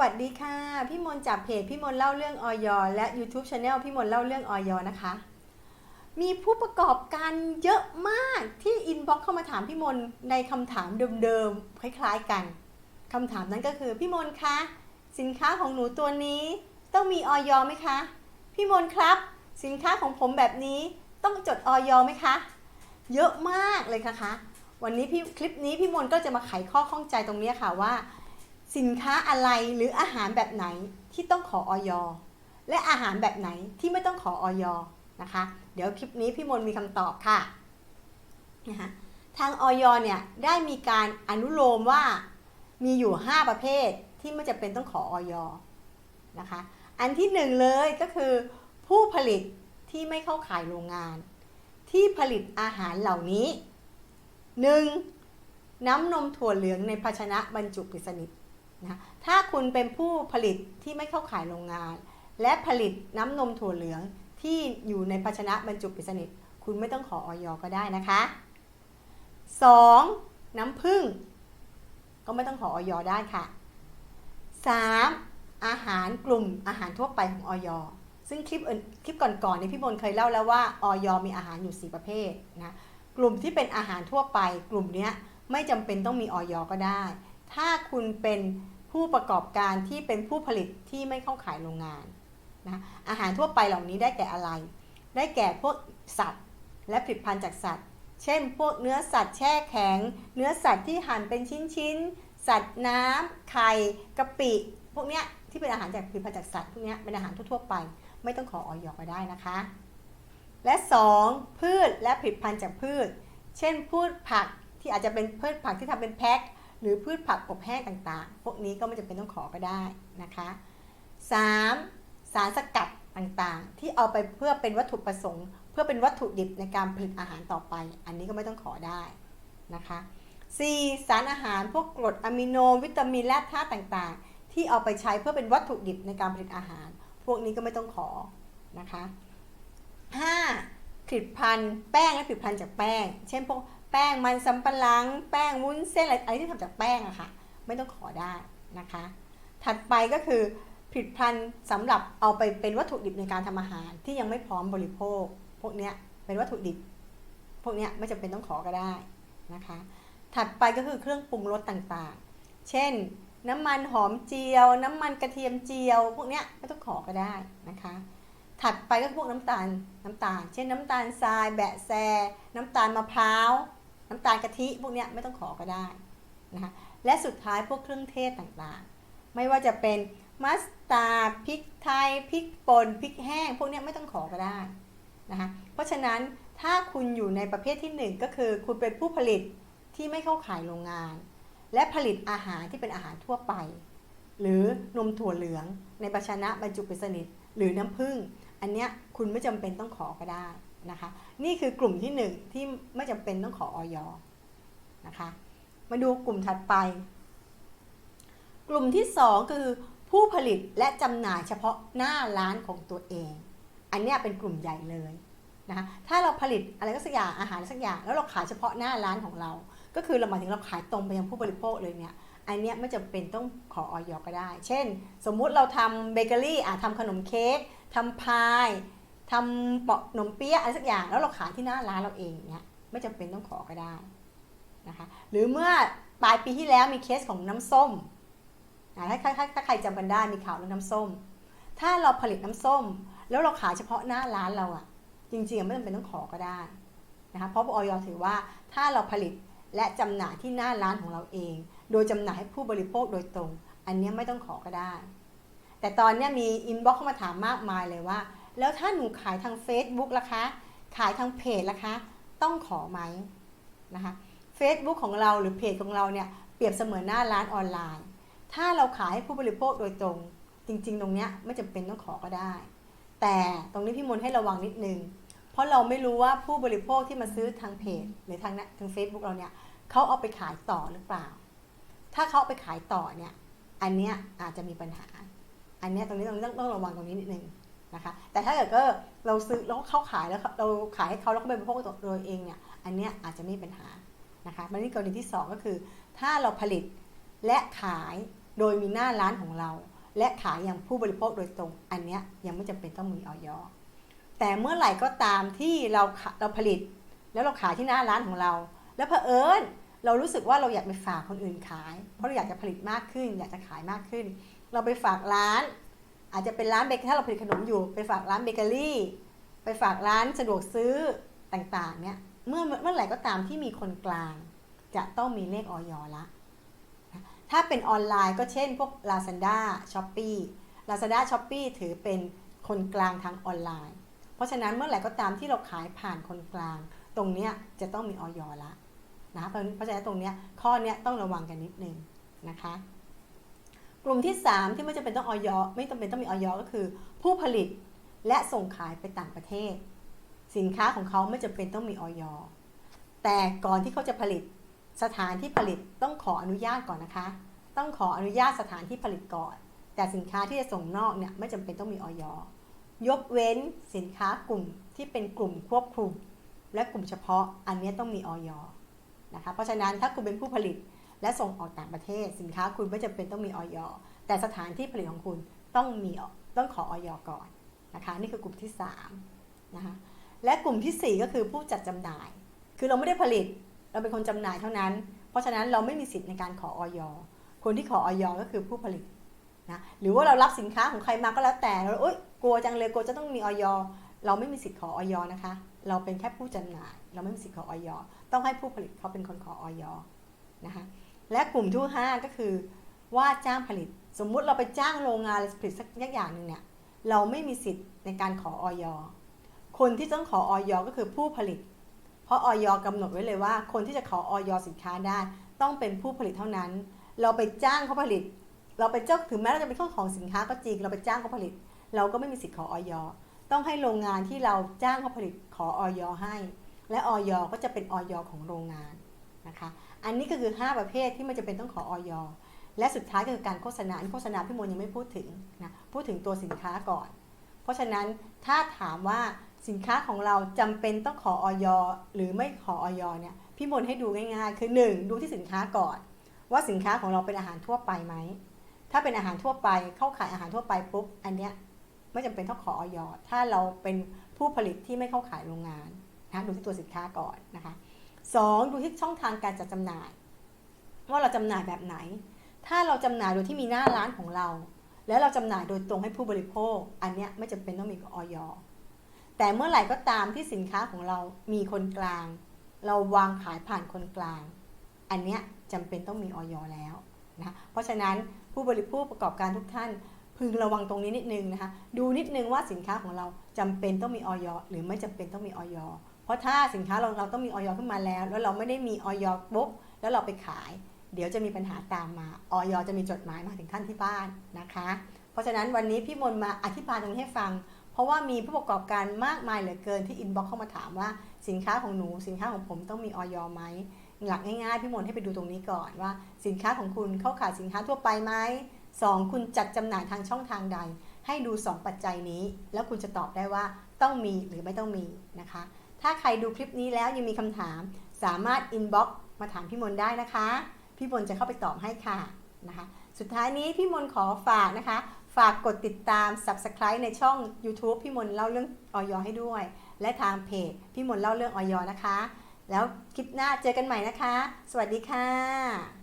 วัสดีค่ะ พี่มนจากเพจพี่มนเล่าเรื่องออยและ YouTube Channel พี่มนเล่าเรื่องออยนะคะ มีผู้ประกอบการเยอะมากที่อินบ็อกเข้ามาถามพี่มนในคำถามเดิมๆคล้ายๆกันคำถามนั้นก็คือพี่มนคะสินค้าของหนูตัวนี้ ต้องมีออยไหมคะ พี่มนครับ สินค้าของผมแบบนี้ต้องจดออยไหมคะ เยอะมากเลยค่ะคะวันนี้พี่คลิปนี้พี่มนก็จะมาไขข้อข้องใจตรงนี้ค่ะว่า สินค้าอะไรหรืออาหารแบบไหนที่ต้องขอออยและอาหารแบบไหนที่ไม่ต้องขอออยนะคะ เดี๋ยวคลิปนี้พี่มนมีคำตอบค่ะนะคะทางออยเนี่ยได้มีการอนุโลมว่ามีอยู่ 5 ประเภทที่ไม่จำเป็นต้องขอออยนะคะ อันที่หนึ่งเลยก็คือ ผู้ผลิตที่ไม่เข้าข่ายโรงงาน ที่ผลิตอาหารเหล่านี้ 1. น้ำนมถั่วเหลืองในภาชนะบรรจุปิดสนิท นะถ้าคุณเป็นผู้ผลิตที่ไม่เข้าขายโรงงาน และผลิตน้ำนมถั่วเหลืองที่อยู่ในภาชนะบรรจุปิดสนิท คุณไม่ต้องขอออยก็ได้นะคะ 2. น้ำผึ้งก็ไม่ต้องขอออยได้ค่ะ 3. อาหารกลุ่มอาหารทั่วไปของออยซึ่งคลิปคลิปก่อนๆนี้พี่บนเคยเล่าแล้วว่าออยมีอาหารอยู่ 4 ประเภทนะกลุ่มที่เป็นอาหารทั่วไป กลุ่มนี้ไม่จำเป็นต้องมีออยก็ได้ ถ้าคุณเป็น ผู้ประกอบการที่เป็นผู้ผลิตที่ไม่เข้าขายโรงงานนะอาหารทั่วไปเหล่านี้ได้แก่อะไร ได้แก่พวกสัตว์ และผลิตภัณฑ์จากสัตว์ เช่น พวกเนื้อสัตว์แช่แข็ง เนื้อสัตว์ที่หั่นเป็นชิ้นๆ สัตว์น้ำไข่กะปิ พวกเนี้ยที่เป็นอาหารจากผลิตภัณฑ์จากสัตว์พวกเนี้ยเป็นอาหารทั่วๆไป ไม่ต้องขอออยก็ได้นะคะ และ 2. พืชและผลิตภัณฑ์จากพืช เช่นพืชผักที่อาจจะเป็นพืชผักที่ทำเป็นแพ็ค หรือพืชผักอบแห้งต่างๆ พวกนี้ก็ไม่จำเป็นต้องขอก็ได้นะคะ 3. สารสกัดต่างๆ ที่เอาไปเพื่อเป็นวัตถุประสงค์ เพื่อเป็นวัตถุดิบในการผลิตอาหารต่อไป อันนี้ก็ไม่ต้องขอได้นะคะ 4. สารอาหารพวกกรดอะมิโนวิตามินและธาตุต่างๆ ที่เอาไปใช้เพื่อเป็นวัตถุดิบในการผลิตอาหาร พวกนี้ก็ไม่ต้องขอนะคะ 5. ผลิตภัณฑ์แป้งและผลิตภัณฑ์จากแป้ง เช่นพวก แป้งมันสำปะหลัง แป้งวุ้นเส้นอะไรอะไรที่ทำจากแป้งอะค่ะ ไม่ต้องขอได้นะคะ ถัดไปก็คือผลิตภัณฑ์สำหรับเอาไปเป็นวัตถุดิบในการทำอาหารที่ยังไม่พร้อมบริโภค พวกเนี้ยเป็นวัตถุดิบ พวกเนี้ยไม่จำเป็นต้องขอก็ได้นะคะ ถัดไปก็คือเครื่องปรุงรสต่างๆ เช่น น้ำมันหอมเจียว น้ำมันกระเทียมเจียว พวกเนี้ยไม่ต้องขอก็ได้นะคะ ถัดไปก็พวกน้ำตาลน้ำตาล เช่นน้ำตาลทราย แบะแซ น้ำตาลมะพร้าว น้ำตาลกะทิพวกเนี้ยไม่ต้องขอก็ได้นะคะและสุดท้ายพวกเครื่องเทศต่างๆ ไม่ว่าจะเป็นมัสตาร์ดพริกไทยพริกป่นพริกแห้ง พวกเนี้ยไม่ต้องขอก็ได้นะคะเพราะฉะนั้นถ้าคุณอยู่ในประเภทที่หนึ่งก็คือคุณเป็นผู้ผลิตที่ไม่เข้าขายโรงงาน และผลิตอาหารที่เป็นอาหารทั่วไป หรือนมถั่วเหลือง ในภาชนะบรรจุเป็นสนิทหรือน้ำผึ้งอันเนี้ยคุณไม่จำเป็นต้องขอก็ได้ นะคะ นี่คือกลุ่มที่หนึ่งที่ไม่จำเป็นต้องขอออยนะคะ มาดูกลุ่มถัดไป กลุ่มที่สองคือผู้ผลิตและจำหน่ายเฉพาะหน้าร้านของตัวเอง อันเนี้ยเป็นกลุ่มใหญ่เลยนะคะถ้าเราผลิตอะไรก็สักอย่างอาหารสักอย่างแล้วเราขายเฉพาะหน้าร้านของเรา ก็คือเราหมายถึงเราขายตรงไปยังผู้บริโภคเลยเนี่ยอันเนี้ยไม่จำเป็นต้องขอออยก็ได้ เช่น สมมุติเราทำเบเกอรี่อะทำขนมเค้กทำพาย ทำเปาะขนมเปี๊ยะอะไรสักอย่างแล้วเราขายที่หน้าร้านเราเองเนี่ยไม่จำเป็นต้องขอก็ได้นะคะหรือเมื่อปลายปีที่แล้วมีเคสของน้ำส้มอะถ้าถ้าถ้าใครจำกันได้มีข่าวเรื่องน้ำส้ม ถ้าเราผลิตน้ำส้ม แล้วเราขายเฉพาะหน้าร้านเราอะจริงๆไม่จำเป็นต้องขอก็ได้นะคะเพราะออยถือว่าถ้าเราผลิตและจำหน่ายที่หน้าร้านของเราเอง โดยจำหน่ายให้ผู้บริโภคโดยตรง อันเนี้ยไม่ต้องขอก็ได้ แต่ตอนเนี้ยมีอินบ็อกเข้ามาถามมากมายเลยว่า แล้วถ้าหนูขายทาง Facebook ล่ะคะ ขายทางเพจล่ะคะ ต้องขอไหมนะคะ Facebook ของเราหรือเพจของเราเนี่ยเปรียบเสมือนหน้าร้านออนไลน์ ถ้าเราขายให้ผู้บริโภคโดยตรง จริง ๆ ตรงเนี้ยไม่จำเป็นต้องขอก็ได้ แต่ตรงนี้พี่มนให้ระวังนิดนึง เพราะเราไม่รู้ว่าผู้บริโภคที่มาซื้อทางเพจ หรือทางนะทาง Facebook เราเนี่ยเขาเอาไปขายต่อหรือเปล่า ถ้าเขาเอาไปขายต่อเนี่ย อันเนี้ยอาจจะมีปัญหา อันเนี้ยตรงนี้ตรงนี้ต้องต้องระวังตรงนี้นิดนึง นะคะ แต่ถ้าเกิดก็เราซื้อแล้วเขาขายแล้วเราขายให้เขาแล้วเขาไปบริโภคตัวเองเนี่ยอันเนี้ยอาจจะไม่มีปัญหานะคะมันนี่กรณีที่สองก็คือ ถ้าเราผลิตและขายโดยมีหน้าร้านของเรา และขายอย่างผู้บริโภคโดยตรง อันเนี้ยยังไม่จำเป็นต้องมีออยแต่เมื่อไหร่ก็ตามที่เราเราผลิต แล้วเราขายที่หน้าร้านของเรา แล้วเผอิญเรารู้สึกว่าเราอยากไปฝากคนอื่นขาย เพราะเราอยากจะผลิตมากขึ้น อยากจะขายมากขึ้น เราไปฝากร้าน อาจจะเป็นร้านเบเกอรี่ถ้าเราผลิตขนมอยู่ ไปฝากร้านเบเกอรี่ ไปฝากร้านสะดวกซื้อต่างๆ เนี่ย เมื่อเมื่อไหร่ก็ตามที่มีคนกลาง จะต้องมีเลขออยละ ถ้าเป็นออนไลน์ก็เช่นพวก Lazada Shopee Lazada Shopee ถือเป็นคนกลางทางออนไลน์ เพราะฉะนั้นเมื่อไหร่ก็ตามที่เราขายผ่านคนกลาง ตรงเนี้ยจะต้องมีออยละนะเพราะเพราะฉะนั้นตรงเนี้ยข้อเนี้ยต้องระวังกันนิดนึงนะคะ กลุ่มที่ 3 ที่ไม่จำเป็นต้องออยไม่จำเป็นต้องมีออยก็คือ ผู้ผลิตและส่งขายไปต่างประเทศ สินค้าของเขาไม่จำเป็นต้องมีออยแต่ก่อนที่เขาจะผลิตสถานที่ผลิตต้องขออนุญาตก่อนนะคะ ต้องขออนุญาตสถานที่ผลิตก่อน แต่สินค้าที่จะส่งนอกเนี่ยไม่จำเป็นต้องมีออยยกเว้นสินค้ากลุ่มที่เป็นกลุ่มควบคุม และกลุ่มเฉพาะอันนี้ต้องมีออยนะคะ เพราะฉะนั้นถ้าคุณเป็นผู้ผลิต และส่งออกต่างประเทศ สินค้าคุณไม่จำเป็นต้องมีออยแต่สถานที่ผลิตของคุณต้องมีต้องขอออยก่อนนะคะนี่คือกลุ่มที่3นะคะและกลุ่มทีสี่4 ก็คือผู้จัดจำหน่าย คือเราไม่ได้ผลิตเราเป็นคนจำหน่ายเท่านั้น เพราะฉะนั้นเราไม่มีสิทธิ์ในการขอออยคนที่ขอออยก็คือผู้ผลิตนะหรือว่าเรารับสินค้าของใครมาก็แล้วแต่เราโอ๊ยกลัวจังเลยกลัวจะต้องมีออยเราไม่มีสิทธิ์ขอออยนะคะ เราเป็นแค่ผู้จำหน่าย เราไม่มีสิทธิ์ขอออยต้องให้ผู้ผลิตเขาเป็นคนขอออยนะคะ และกลุ่มที่5ก็คือ ว่าจ้างผลิต สมมุติเราไปจ้างโรงงานผลิตสักอย่างหนึ่งเนี่ยเราไม่มีสิทธิ์ในการขอออยคนที่ต้องขอออยก็คือผู้ผลิต เพราะออยกำหนดไว้เลยว่า คนที่จะขอออยสินค้าได้ ต้องเป็นผู้ผลิตเท่านั้น เราไปจ้างเขาผลิต เราไปเจ้าถึงแม้เราจะเป็นเจ้าของสินค้าก็จริง เราไปจ้างเขาผลิต เราก็ไม่มีสิทธิ์ขอออยต้องให้โรงงานที่เราจ้างเขาผลิตขอออยให้ และออยก็จะเป็นออยของโรงงานนะคะ อันนี้ก็คือ 5 ประเภทที่มันจะเป็นต้องขอออยและสุดท้ายก็คือการโฆษณาอันโฆษณาพี่มนยังไม่พูดถึงนะพูดถึงตัวสินค้าก่อน เพราะฉะนั้นถ้าถามว่าสินค้าของเราจำเป็นต้องขอออยหรือไม่ขอออยเนี่ยพี่มนให้ดูง่ายๆ คือ 1. ดูที่สินค้าก่อน ว่าสินค้าของเราเป็นอาหารทั่วไปไหมถ้าเป็นอาหารทั่วไปเข้าขายอาหารทั่วไปปุ๊บอันเนี้ยไม่จำเป็นต้องขอออยถ้าเราเป็นผู้ผลิตที่ไม่เข้าขายโรงงานนะดูที่ตัวสินค้าก่อนนะคะ สองดูที่ช่องทางการจัดจำหน่าย ว่าเราจำหน่ายแบบไหน ถ้าเราจำหน่ายโดยที่มีหน้าร้านของเรา แล้วเราจำหน่ายโดยตรงให้ผู้บริโภค อันเนี้ยไม่จำเป็นต้องมีออยแต่เมื่อไหร่ก็ตามที่สินค้าของเรามีคนกลาง เราวางขายผ่านคนกลาง อันเนี้ยจำเป็นต้องมีออยแล้วนะเพราะฉะนั้นผู้บริโภคประกอบการทุกท่าน พึงระวังตรงนี้นิดนึงนะคะดูนิดนึงว่าสินค้าของเราจำเป็นต้องมีออยหรือไม่จำเป็นต้องมีออย เพราะถ้าสินค้าเราเราต้องมีออยขึ้นมาแล้ว แล้วเราไม่ได้มีออยปุ๊บแล้วเราไปขาย เดี๋ยวจะมีปัญหาตามมาออยจะมีจดหมายมาถึงท่านที่บ้านนะคะ เพราะฉะนั้นวันนี้พี่มนมาอธิบายตรงนี้ให้ฟัง เพราะว่ามีผู้ประกอบการมากมายเหลือเกินที่อินบ็อกเข้ามาถามว่าสินค้าของหนูสินค้าของผมต้องมีออยไหมหลักง่ายๆพี่มนให้ไปดูตรงนี้ก่อนว่า สินค้าของคุณเข้าขายสินค้าทั่วไปไหมสองคุณจัดจำหน่ายทางช่องทางใด ให้ดู 2 ปัจจัยนี้ แล้วคุณจะตอบได้ว่าต้องมีหรือไม่ต้องมีนะคะ ถ้าใครดูคลิปนี้แล้วยังมีคำถาม สามารถอินบ็อกมาถามพี่มนได้นะคะ พี่มนจะเข้าไปตอบให้ค่ะนะคะ สุดท้ายนี้พี่มนขอฝากนะคะ ฝากกดติดตาม Subscribe ในช่อง YouTube พี่มนเล่าเรื่องออยให้ด้วย และทางเพจพี่มนเล่าเรื่องออยนะคะ แล้วคลิปหน้าเจอกันใหม่นะคะ สวัสดีค่ะ